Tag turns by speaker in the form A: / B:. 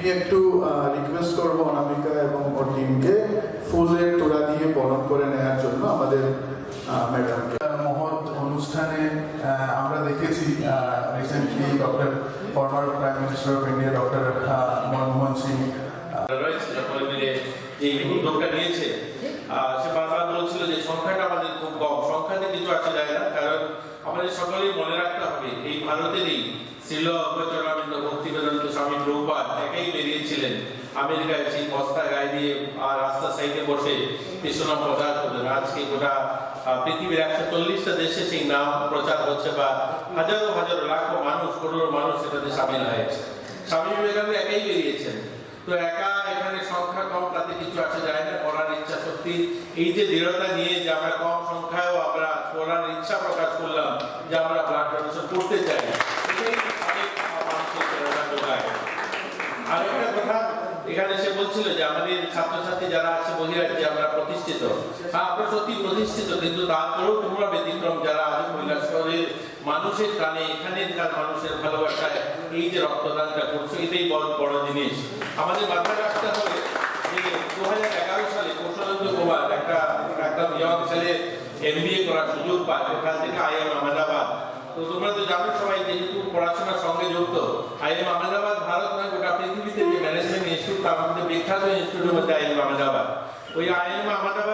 A: আমি একটু রিকোয়েস্ট করব অনামিকা এবং ওর টিমকে ফুলের তোড়া দিয়ে বরণ করে নেওয়ার জন্য আমাদের ম্যাডামকে মহৎ অনুষ্ঠানে আহ, আমরা দেখেছি recently doctor former prime minister of India doctor Manmohan Singh.
B: রয়েছে মিলে যে উদ্যোগটা নিয়েছে। আহ, সে বারবার বলছিল যে সংখ্যাটা আমাদের খুব কম। সংখ্যাতে কিছু আসা যায় না? কারণ আমাদের সকলেই মনে রাখতে হবে এই ভারতেরই শিল অবচরানন্দ ভক্তি বেদান্ত স্বামী প্রভুপাদ একাই আমেরিকায় সেই বস্তা গায়ে দিয়ে আর রাস্তার সাইডে বসে কৃষ্ণনাম প্রচার করলেন। আজকে গোটা পৃথিবীর একশো চল্লিশটা দেশে সেই নাম প্রচার হচ্ছে বা হাজারো হাজারো, লাখো মানুষ করোড় মানুষ এটাতে সামিল হয়েছে। স্বামী বিবেকানন্দ একাই বেরিয়েছেন। তো একা এখানে সংখ্যা কম, তাতে কিছু আসা যায় না করার ইচ্ছা সত্যি। এই যে দৃঢ়তা নিয়ে যে আমরা কম সংখ্যায়ও আমরা পড়ার ইচ্ছা প্রকাশ করলাম, যে আমরা এখানে সে বলছিল যে আমাদের ছাত্রছাত্রী যারা আছে বহিরাজ্যে আমরা প্রতিষ্ঠিত। হ্যাঁ আমরা সত্যি প্রতিষ্ঠিত, কিন্তু তারপরেও তোমরা ব্যতিক্রম যারা আজ মহিলা শহরের মানুষের টানে এখানকার মানুষের ভালোবাসায় এই যে রক্তদানটা করছ, এটাই বড় বড় জিনিস। আমাদের মাথায় রাখতে হবে যে দু হাজার এগারো সালে কৌশলেন্দ্র কুমার একটা একদম ইয়ং ছেলে এমবিএ করার সুযোগ পায়, ওখান থেকে আইএম আহমেদাবাদ তো তোমরা তো জানো সবাই, যেহেতু পড়াশোনার সঙ্গে যুক্ত আইএম আহমেদাবাদ ভারত নয় গোটা পৃথিবীতে যে ইনস্টিটিউট মধ্যে বিখ্যাত ইনস্টিটিউটের মধ্যে আইএম আহমেদাবাদ ওই আইএম আহমেদাবাদ